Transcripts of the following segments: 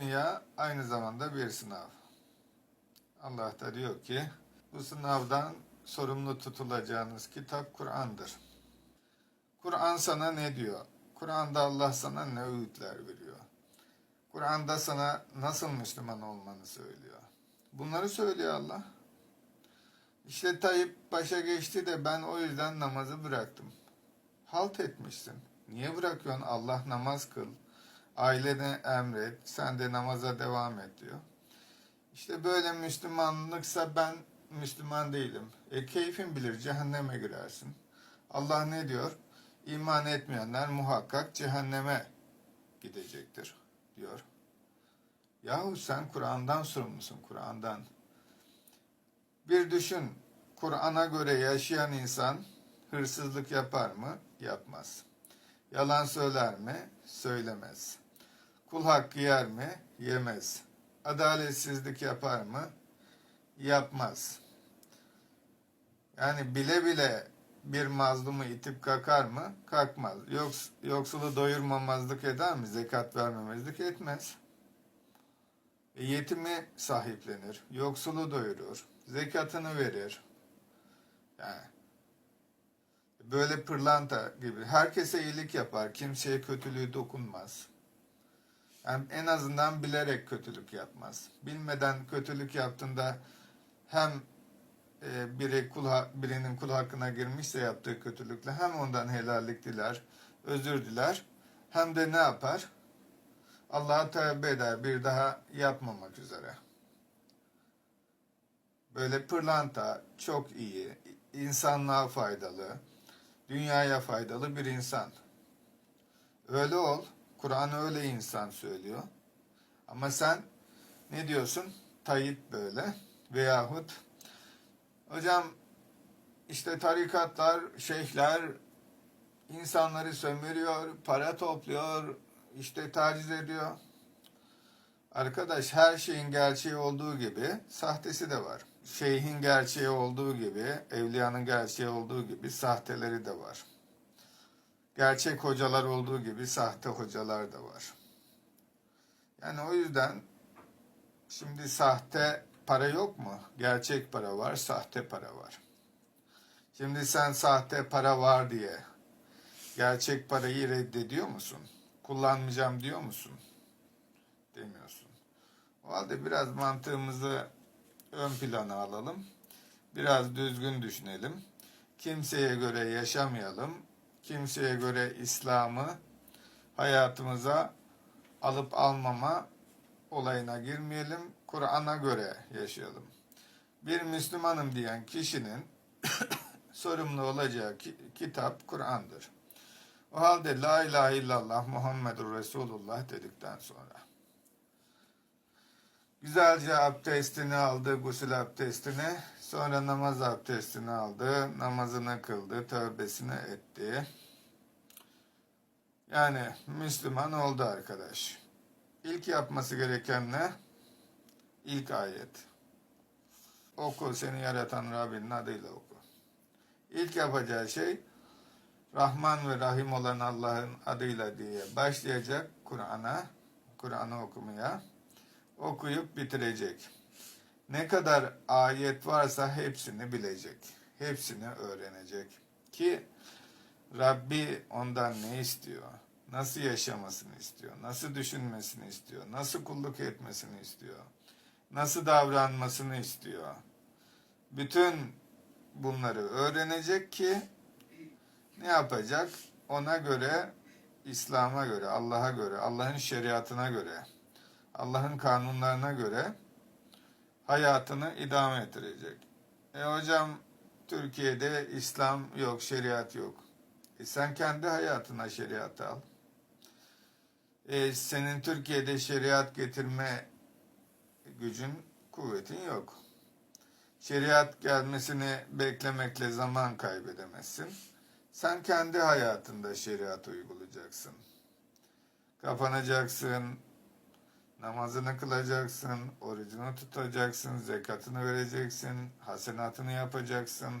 dünya aynı zamanda bir sınav. Allah da diyor ki bu sınavdan sorumlu tutulacağınız kitap Kur'an'dır. Kur'an sana ne diyor? Kur'an'da Allah sana ne öğütler veriyor? Kur'an'da sana nasıl Müslüman olmanı söylüyor. Bunları söylüyor Allah. İşte Tayyip başa geçti de ben o yüzden namazı bıraktım. Halt etmişsin. Niye bırakıyorsun? Allah namaz kıl. Ailene emret. Sen de namaza devam et diyor. İşte böyle Müslümanlıksa ben Müslüman değilim. E keyfin bilir cehenneme girersin. Allah ne diyor? İman etmeyenler muhakkak cehenneme gidecektir diyor. Yahu sen Kur'an'dan sorumlusun Kur'an'dan. Bir düşün Kur'an'a göre yaşayan insan hırsızlık yapar mı? Yapmaz. Yalan söyler mi? Söylemez. Kul hakkı yer mi? Yemez. Adaletsizlik yapar mı? Yapmaz. Yani bile bile bir mazlumu itip kakar mı? Kalkmaz. Yoks, yoksulu doyurmamazlık eder mi? Zekat vermemezlik etmez. E, yetimi sahiplenir. Yoksulu doyurur. Zekatını verir. Yani böyle pırlanta gibi. Herkese iyilik yapar. Kimseye kötülüğü dokunmaz. Yani en azından bilerek kötülük yapmaz. Bilmeden kötülük yaptığında hem e, biri kul, birinin kul hakkına girmişse yaptığı kötülükle hem ondan helallik diler, özür diler. Hem de ne yapar? Allah'a tövbe eder bir daha yapmamak üzere. Böyle pırlanta, çok iyi, insanlığa faydalı, dünyaya faydalı bir insan. Öyle ol. Kur'an öyle insan söylüyor. Ama sen ne diyorsun? Tayyip böyle veyahut hocam işte tarikatlar, şeyhler insanları sömürüyor, para topluyor, işte taciz ediyor. Arkadaş her şeyin gerçeği olduğu gibi sahtesi de var. Şeyhin gerçeği olduğu gibi, evliyanın gerçeği olduğu gibi sahteleri de var. Gerçek hocalar olduğu gibi sahte hocalar da var. Yani o yüzden şimdi sahte para yok mu? Gerçek para var, sahte para var. Şimdi sen sahte para var diye gerçek parayı reddediyor musun? Kullanmayacağım diyor musun? Demiyorsun. O halde biraz mantığımızı ön plana alalım. Biraz düzgün düşünelim. Kimseye göre yaşamayalım. Kimseye göre İslam'ı hayatımıza alıp almama olayına girmeyelim. Kur'an'a göre yaşayalım. Bir Müslümanım diyen kişinin sorumlu olacağı ki- kitap Kur'an'dır. O halde La ilahe illallah Muhammedur Resulullah dedikten sonra güzelce abdestini aldı, gusül abdestini, sonra namaz abdestini aldı, namazını kıldı, tövbesini etti. Yani Müslüman oldu arkadaş. İlk yapması gereken ne? İlk ayet. Oku seni yaratan Rabbinin adıyla oku. İlk yapacağı şey Rahman ve Rahim olan Allah'ın adıyla diye başlayacak Kur'an'a, Kur'an'ı okumaya. Okuyup bitirecek. Ne kadar ayet varsa hepsini bilecek. Hepsini öğrenecek. Ki Rabbi ondan ne istiyor? Nasıl yaşamasını istiyor? Nasıl düşünmesini istiyor? Nasıl kulluk etmesini istiyor? Nasıl davranmasını istiyor? Bütün bunları öğrenecek ki ne yapacak? Ona göre, İslam'a göre, Allah'a göre, Allah'ın şeriatına göre, Allah'ın kanunlarına göre hayatını idame ettirecek. E hocam Türkiye'de İslam yok, şeriat yok. E sen kendi hayatına şeriat al. E senin Türkiye'de şeriat getirme gücün, kuvvetin yok. Şeriat gelmesini beklemekle zaman kaybedemezsin. Sen kendi hayatında şeriat uygulayacaksın. Kapanacaksın, namazını kılacaksın, orucunu tutacaksın, zekatını vereceksin, hasenatını yapacaksın.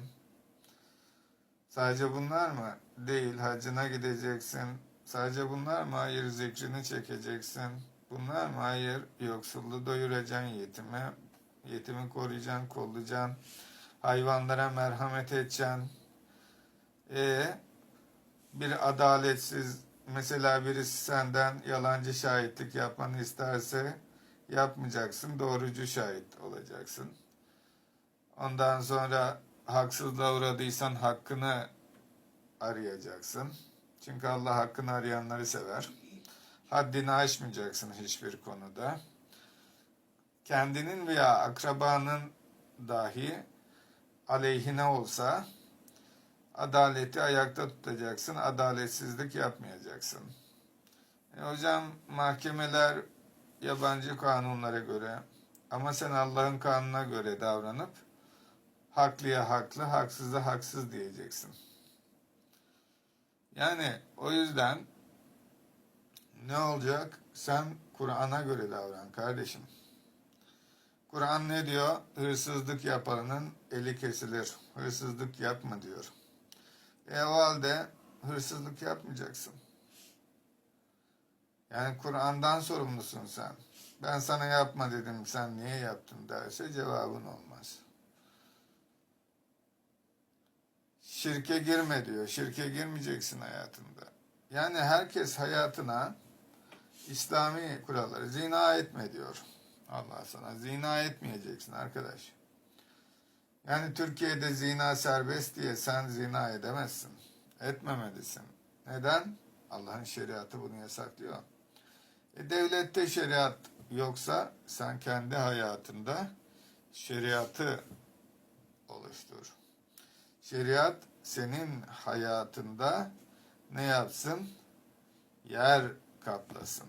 Sadece bunlar mı? Değil, hacına gideceksin. Sadece bunlar mı? Hayır, zikrini çekeceksin. Bunlar mı? Hayır. Yoksulluğu doyuracaksın yetimi. Yetimi koruyacaksın, kollayacaksın. Hayvanlara merhamet edeceksin. E bir adaletsiz mesela birisi senden yalancı şahitlik yapmanı isterse yapmayacaksın. Doğrucu şahit olacaksın. Ondan sonra haksızlığa uğradıysan hakkını arayacaksın. Çünkü Allah hakkını arayanları sever. Haddini aşmayacaksın hiçbir konuda. Kendinin veya akrabanın dahi aleyhine olsa adaleti ayakta tutacaksın. Adaletsizlik yapmayacaksın. E hocam mahkemeler yabancı kanunlara göre ama sen Allah'ın kanuna göre davranıp haklıya haklı, haksıza haksız diyeceksin. Yani o yüzden ne olacak? Sen Kur'an'a göre davran kardeşim. Kur'an ne diyor? Hırsızlık yapanın eli kesilir. Hırsızlık yapma diyor. E o halde hırsızlık yapmayacaksın. Yani Kur'an'dan sorumlusun sen. Ben sana yapma dedim sen niye yaptın derse cevabın olmaz. Şirke girme diyor. Şirke girmeyeceksin hayatında. Yani herkes hayatına İslami kuralları zina etme diyor. Allah sana zina etmeyeceksin arkadaş. Yani Türkiye'de zina serbest diye sen zina edemezsin. Etmemelisin. Neden? Allah'ın şeriatı bunu yasaklıyor. E, devlette şeriat yoksa sen kendi hayatında şeriatı oluştur. Şeriat senin hayatında ne yapsın? Yer kaplasın.